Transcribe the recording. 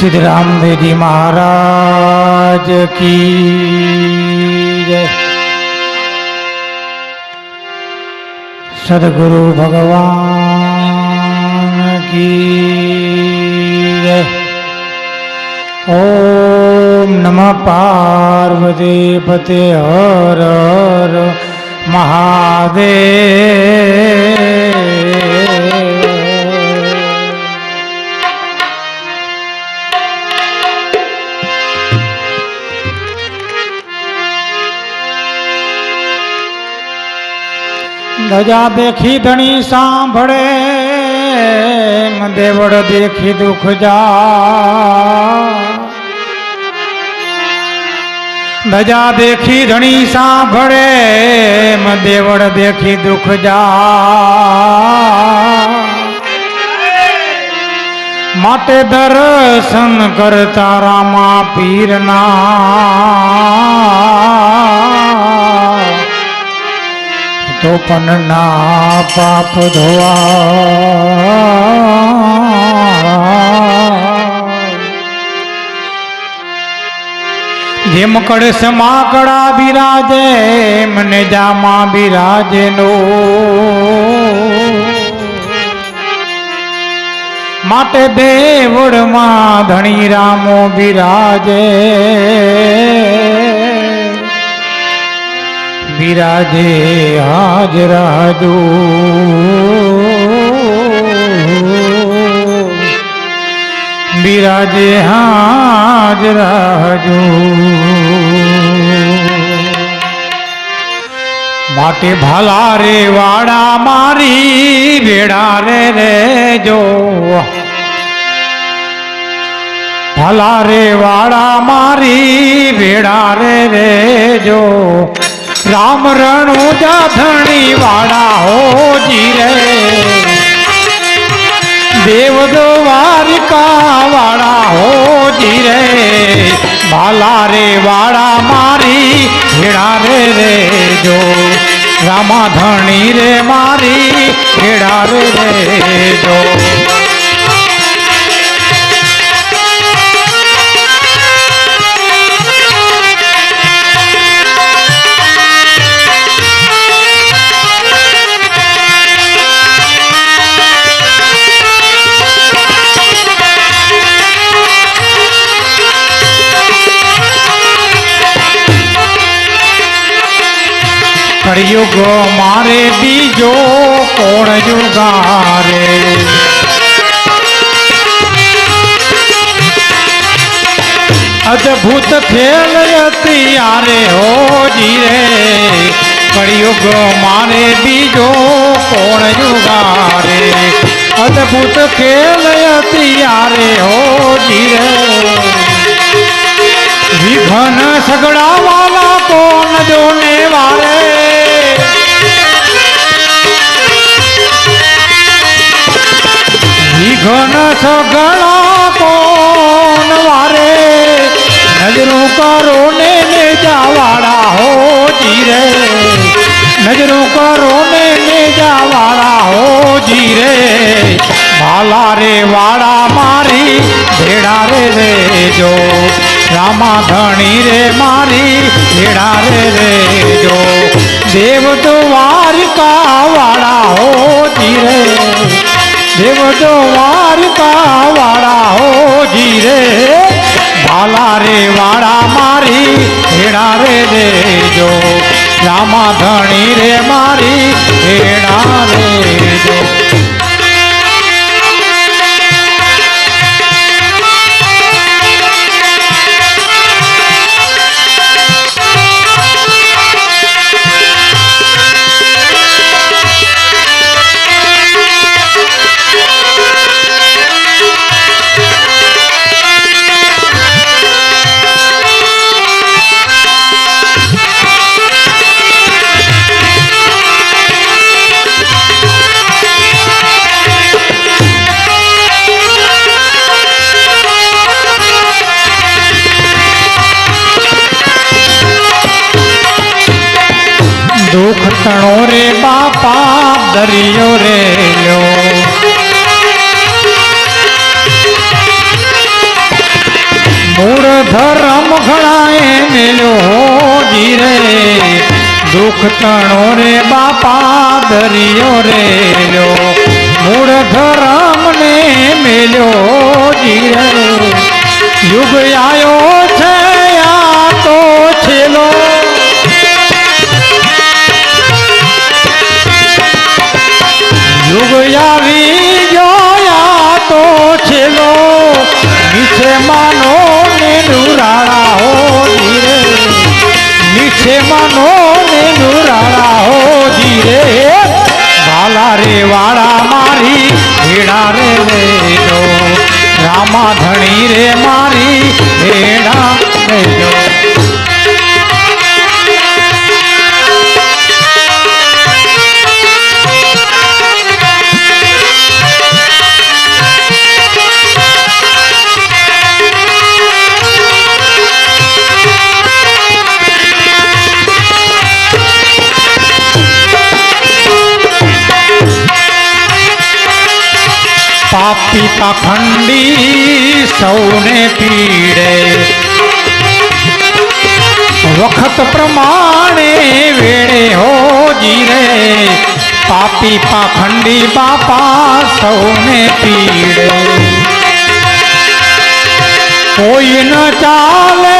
સિદ્ધરામ દેજી મહારાજ કી જય. સદગુરુ ભગવાન કી જય. ઓમ નમઃ પાર્વતી પતે હર હર મહાદેવ. ધજા દેખી ધણી સાંભળે દેવડ દેખી દુખ જા. ધજા દેખી ધણી સાંભળે દેવડ દેખી દુખ જા. માટે દર્શન કરતા રામા પીરના તો પણ ના પાપ ધોવા. જેમ કળશમાં કળા બિરાજે મને જામાં બિરાજે નો. માટે દેવડમાં ધણી રામો બિરાજે. બિરાજે હાજરાજુ બિરાજે હાજરાજુ માટે ભલા રે વાડા મારી ભેડા રે રે જો. ભલા રે વાડા મારી ભેડા રે રે જો. રામ રણુ જાધણી વાળા હો રે. દેવ દ્વારિકા વાળા હો રે. ભાલા રે વાળા મારી હેડા રે રે જો. રામાધણી રે મારી હેડા રે રે જો. કળિયુગ મારે બીજો કોણ જુગારે અદભુત ખેલ ત્યારે હોજી રે કળિયુગ મારે બીજો કોણ જુગારે અદભુત ખેલ ત્યારે હોજી રે વિઘન સગડા વિઘન સગડા કોણ વારે? નજરું કરો ને જાવાળા હો જીરે. નજરું કરો ને જાવાળા હો જીરે. ભાલા રે વાળા મારી ભેડા રે રેજો. રામા ધણી રે મારી ભેડા રે રેજો. દેવ દ્વારિકા દેવ વારતા વાળા હો જીરે. ભાલા રે વાળા મારી હેડા રે દેજો. રામા ધણી રે મારી હેડા રે જો તણો રે બાપા, દરિયો રે લ્યો. મૂળ ધર્મ ઘણાએ મેલ્યો જીરે દુઃખ તણો રે બાપા, દરિયો રે લ્યો. મૂળ ધર્મ ને મેલ્યો જીરે યુગ આયો આવી જોયા તો છેલો નીચે માનો ને નુરાળા હો ધીરે. નીચે માનો ને નુરાળા હો ધીરે. ભાલા રે વાળા મારી ભેડા રે રામા ધણી રે મારી ભેડા પાપી પાખંડી સૌને પીડે. વખત પ્રમાણે વેળે હો જીરે. પાપી પાખંડી બાપા સૌને પીડે. કોઈ ન ચાલે